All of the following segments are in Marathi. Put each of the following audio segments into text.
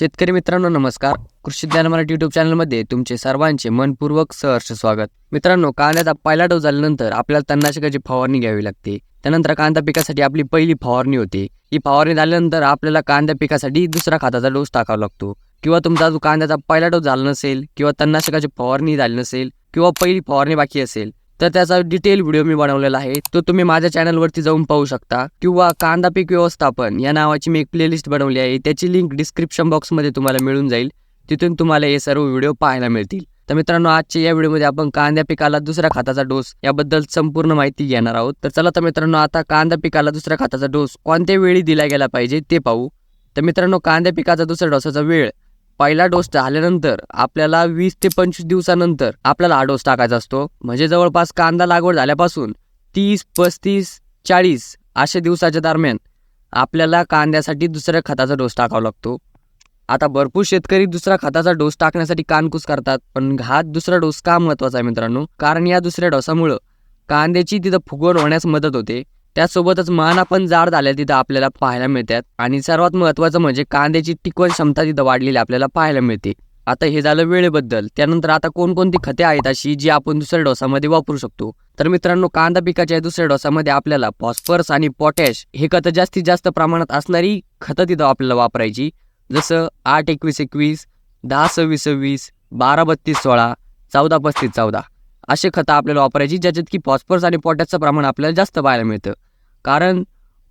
शेतकरी मित्रांनो नमस्कार. कृषी ज्ञान मराठी युट्यूब चॅनलमध्ये तुमचे सर्वांचे मनपूर्वक सहर्ष स्वागत. मित्रांनो कांद्याचा पहिला डोस झाल्यानंतर आपल्याला तणनाशकाची फवारणी घ्यावी लागते. त्यानंतर कांदा पिकासाठी आपली पहिली फवारणी होते. ही फवारणी झाल्यानंतर आपल्याला कांदा पिकासाठी दुसरा खताचा डोस टाकावा लागतो. किंवा तुमचा जो कांद्याचा पहिला डोस झाला नसेल किंवा तणनाशकाची फवारणी झाली नसेल किंवा पहिली फवारणी बाकी असेल तर त्याचा डिटेल व्हिडिओ मी बनवलेला आहे. तो तुम्ही माझ्या चॅनलवरती जाऊन पाहू शकता. किंवा कांदा पीक व्यवस्थापन या नावाची मी एक प्लेलिस्ट बनवली आहे. त्याची लिंक डिस्क्रिप्शन बॉक्समध्ये तुम्हाला मिळून जाईल. तिथून तुम्हाला हे सर्व व्हिडिओ पाहायला मिळतील. तर मित्रांनो आजच्या या व्हिडिओमध्ये आपण कांद्या पिकाला दुसऱ्या खताचा डोस याबद्दल संपूर्ण माहिती घेणार आहोत. तर चला तर मित्रांनो आता कांदा पिकाला दुसऱ्या खताचा डोस कोणत्या वेळी दिला गेला पाहिजे ते पाहू. तर मित्रांनो कांद्या पिकाचा दुसऱ्या डोसाचा वेळ पहिला डोस झाल्यानंतर आपल्याला वीस ते पंचवीस दिवसानंतर आपल्याला हा डोस टाकायचा असतो. म्हणजे जवळपास कांदा लागवड झाल्यापासून तीस पस्तीस चाळीस अशा दिवसाच्या दरम्यान आपल्याला कांद्यासाठी दुसऱ्या खताचा डोस टाकावा लागतो. आता भरपूर शेतकरी दुसरा खताचा डोस टाकण्यासाठी कानकूस करतात. पण हा दुसरा डोस का महत्त्वाचा आहे मित्रांनो? कारण या दुसऱ्या डोसामुळं कांद्याची तिथं फुगवण होण्यास मदत होते. त्यासोबतच माना पण जाड झाल्या तिथं आपल्याला पाहायला मिळतात. आणि सर्वात महत्त्वाचं म्हणजे कांद्याची टिकवण क्षमता तिथं वाढलेली आपल्याला पाहायला मिळते. आता हे झालं वेळेबद्दल. त्यानंतर आता कोणकोणती खते आहेत अशी जी आपण दुसऱ्या डोसामध्ये वापरू शकतो? तर मित्रांनो कांदा पिकाच्या दुसऱ्या डोसामध्ये आपल्याला फॉस्फरस आणि पोटॅश हे खतं जास्तीत जास्त प्रमाणात असणारी खतं तिथं आपल्याला वापरायची. जसं आठ एकवीस एकवीस दहा सव्वीस सव्वीस बारा बत्तीस सोळा चौदा पस्तीस चौदा. असे खतं आपल्याला वापरायची ज्याच्यात की फॉस्फरस आणि पोटॅशचं प्रमाण आपल्याला जास्त पाहायला मिळतं. कारण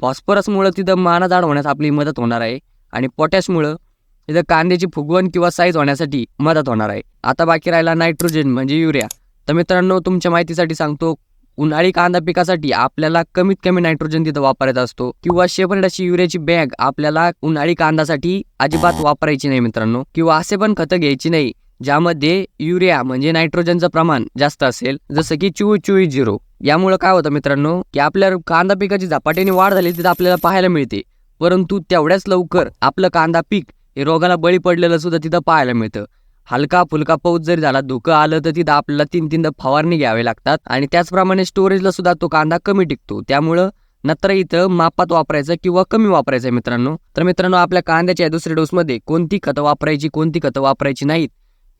फॉस्फरसमुळं तिथं माना जाड होण्यास आपली मदत होणार आहे आणि पोटॅशमुळं तिथं कांद्याची फुगवण किंवा साईज होण्यासाठी मदत होणार आहे. आता बाकी राहिला नायट्रोजन म्हणजे युरिया तर मित्रांनो तुमच्या माहितीसाठी सांगतो उन्हाळी कांदा पिकासाठी आपल्याला कमीत कमी नायट्रोजन तिथं वापरायचा असतो. किंवा शेपरेटाची युरियाची बॅग आपल्याला उन्हाळी कांदासाठी अजिबात वापरायची नाही मित्रांनो. किंवा असे पण खतं घ्यायची नाही. ज्यामध्ये युरिया म्हणजे नायट्रोजनचं प्रमाण जास्त असेल जसं की चोवीस चोवीस झिरो. यामुळं काय होतं मित्रांनो की आपल्या कांदा पिकाची झपाट्याने वाढ झाली तिथं आपल्याला पाहायला मिळते. परंतु तेवढ्याच लवकर आपलं कांदा पीक हे रोगाला बळी पडलेलं सुद्धा तिथं पाहायला मिळतं. हलका फुलका पाऊस जरी झाला धुकं आलं तर तिथं आपल्याला तीन तीनदा फवारणी घ्यावे लागतात आणि त्याचप्रमाणे स्टोरेजला सुद्धा तो कांदा कमी टिकतो. त्यामुळं नत्र इथं मापात वापरायचं किंवा कमी वापरायचं मित्रांनो. तर मित्रांनो आपल्या कांद्याच्या दुसऱ्या डोसमध्ये कोणती खतं वापरायची कोणती खतं वापरायची नाहीत?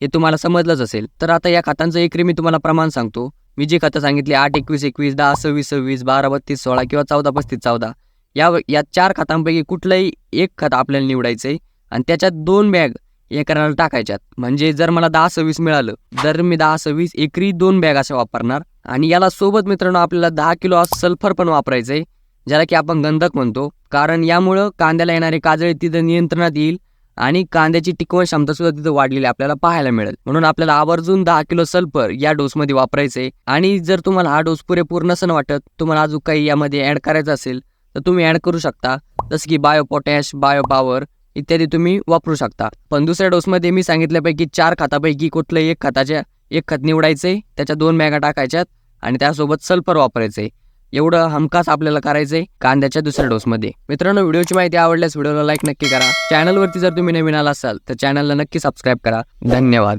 हे तुम्हाला समजलंच असेल. तर आता या खतांचं एकरी मी तुम्हाला प्रमाण सांगतो. मी जे खतं सांगितले आठ एकवीस एकवीस दहा सव्वीस सव्वीस बारा बत्तीस सोळा किंवा चौदा पस्तीस चौदा. या या चार खतांपैकी कुठलंही एक खातं आपल्याला निवडायचं आहे आणि त्याच्यात दोन बॅग एकराला टाकायच्यात. म्हणजे जर मला दहा सव्वीस मिळालं जर मी दहा सव्वीस एकरी दोन बॅग अशा वापरणार. आणि याला सोबत मित्रांनो आपल्याला दहा किलो सल्फर पण वापरायचं आहे ज्याला की आपण गंधक म्हणतो. कारण यामुळं कांद्याला येणारे काजळे तिथं नियंत्रणात येईल. आणि कांद्याची टिकवण क्षमता सुद्धा तिथं वाढलेली आपल्याला पाहायला मिळेल. म्हणून आपल्याला आवर्जून दहा किलो सल्फर या डोसमध्ये वापरायचे आणि जर तुम्हाला हा डोस पुरेपूर नसन वाटत तुम्हाला अजून काही यामध्ये ॲड करायचं असेल तर तुम्ही ॲड करू शकता. जसं की बायो पोटॅश बायो पॉवर इत्यादी तुम्ही वापरू शकता. पण दुसऱ्या डोसमध्ये मी सांगितल्यापैकी चार खतापैकी कुठलं एक खताच्या एक खत निवडायचे त्याच्या दोन मॅगा टाकायच्यात आणि त्यासोबत सल्फर वापरायचे एवढं हमखास आपल्याला करायचंय कांद्याच्या दुसऱ्या डोसमध्ये. मित्रांनो व्हिडिओची माहिती आवडल्यास व्हिडिओला लाईक नक्की करा. चॅनलवरती जर तुम्ही नवीन आला असाल तर चॅनलला नक्की सबस्क्राईब करा. धन्यवाद.